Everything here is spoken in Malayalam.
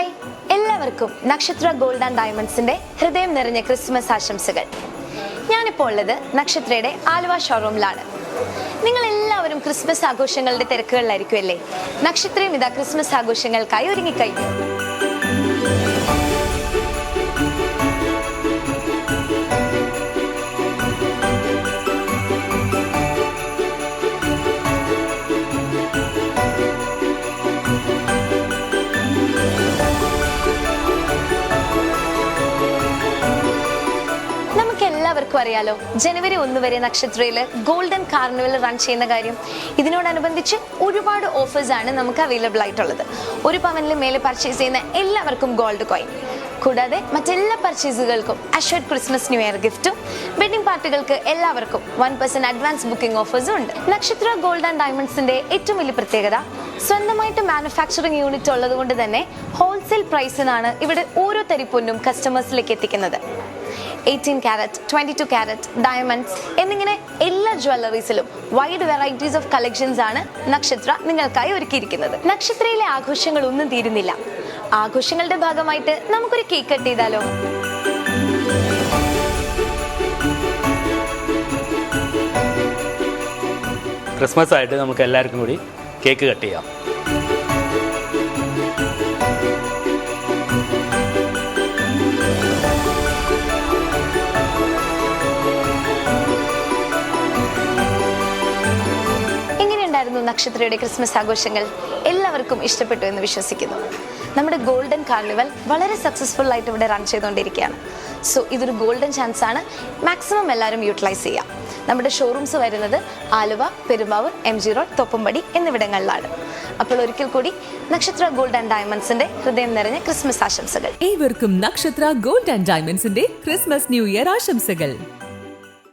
ഹായ് എല്ലാവർക്കും നക്ഷത്ര ഗോൾഡ് ആൻഡ് ഡയമണ്ട്സിന്റെ ഹൃദയം നിറഞ്ഞ ക്രിസ്മസ് ആശംസകൾ. ഞാനിപ്പോൾ ഉള്ളത് നക്ഷത്രയുടെ ആലുവ ഷോറൂമിലാണ്. നിങ്ങൾ എല്ലാവരും ക്രിസ്മസ് ആഘോഷങ്ങളുടെ തിരക്കുകളിലായിരിക്കും അല്ലേ നക്ഷത്രയും ഇതാ ക്രിസ്മസ് ആഘോഷങ്ങൾക്കായി ഒരുങ്ങിക്കഴിഞ്ഞു. എല്ലാവർക്കും അറിയാലോ ജനുവരി ഒന്ന് വരെ നക്ഷത്രയിൽ ഗോൾഡൻ കാർണിവൽ റൺ ചെയ്യുന്ന കാര്യം. ഇതിനോടനുബന്ധിച്ച് ഒരുപാട് ഓഫേഴ്സ് ആണ് നമുക്ക് അവൈലബിൾ ആയിട്ടുള്ളത്. ഒരു പവനിൽ മേലെ പർച്ചേസ് ചെയ്യുന്ന എല്ലാവർക്കും ഗോൾഡ് കോയിൻ കൂടാതെ മറ്റെല്ലാ പർച്ചേസുകൾക്കും അഷ്വർഡ് ക്രിസ്മസ് ന്യൂ ഇയർ ഗിഫ്റ്റും വെഡിംഗ് പാർട്ടികൾക്ക് എല്ലാവർക്കും വൺ പെർസെന്റ് അഡ്വാൻസ് ബുക്കിംഗ് ഓഫേഴ്സും ഉണ്ട്. നക്ഷത്ര ഗോൾഡ് ആൻഡ് ഡയമണ്ട്സിന്റെ ഏറ്റവും വലിയ പ്രത്യേകത സ്വന്തമായിട്ട് മാനുഫാക്ചറിംഗ് യൂണിറ്റ് ഉള്ളത് കൊണ്ട് തന്നെ ഹോൾസെയിൽ പ്രൈസിനാണ് ഇവിടെ ഓരോ തരിപ്പൊന്നും കസ്റ്റമേഴ്സിലേക്ക് എത്തിക്കുന്നത്. Eighteen carat twenty two carat diamonds എന്നിങ്ങനെ എല്ലാ ജ്വല്ലറീസിലും വൈഡ് വെറൈറ്റീസ് ഓഫ് കളക്ഷൻസ് ആണ് നക്ഷത്ര നിങ്ങൾക്കായി ഒരുക്കിയിരിക്കുന്നത്. നക്ഷത്രയിലെ ആഘോഷങ്ങൾ ഒന്നും തീരുന്നില്ല. ആഘോഷങ്ങളുടെ ഭാഗമായിട്ട് നമുക്കൊരു കേക്ക് കട്ട് ചെയ്താലോ? ക്രിസ്മസ് ആയിട്ട് നമുക്ക് എല്ലാവർക്കും കൂടി കേക്ക് കട്ട് ചെയ്യാം. എങ്ങനെയുണ്ടായിരുന്നു നക്ഷത്രയുടെ ക്രിസ്മസ് ആഘോഷങ്ങൾ എല്ലാവർക്കും ഇഷ്ടപ്പെട്ടു എന്ന് വിശ്വസിക്കുന്നു. നമ്മുടെ ഗോൾഡൻ കാർണിവൽ വളരെ സക്സസ്ഫുൾ ആയിട്ട് ഇവിടെ റൺ ചെയ്തുകൊണ്ടിരിക്കുകയാണ്. സോ ഇതൊരു ഗോൾഡൻ ചാൻസ് ആണ്. മാക്സിമം എല്ലാവരും യൂട്ടിലൈസ് ചെയ്യാം. നമ്മുടെ ഷോറൂംസ് വരുന്നത് Aluva Perumbavoor M G road Thoppumpady എന്നിവിടങ്ങളിലാണ്. അപ്പോൾ ഒരിക്കൽ കൂടി നക്ഷത്ര ഗോൾഡ് ആൻഡ് ഡയമണ്ട്സിന്റെ ഹൃദയം നിറഞ്ഞ ക്രിസ്മസ് ആശംസകൾ. ഏവർക്കും നക്ഷത്ര ഗോൾഡ് ആൻഡ് ഡയമണ്ട്സിന്റെ ക്രിസ്മസ് ന്യൂ ഇയർ ആശംസകൾ.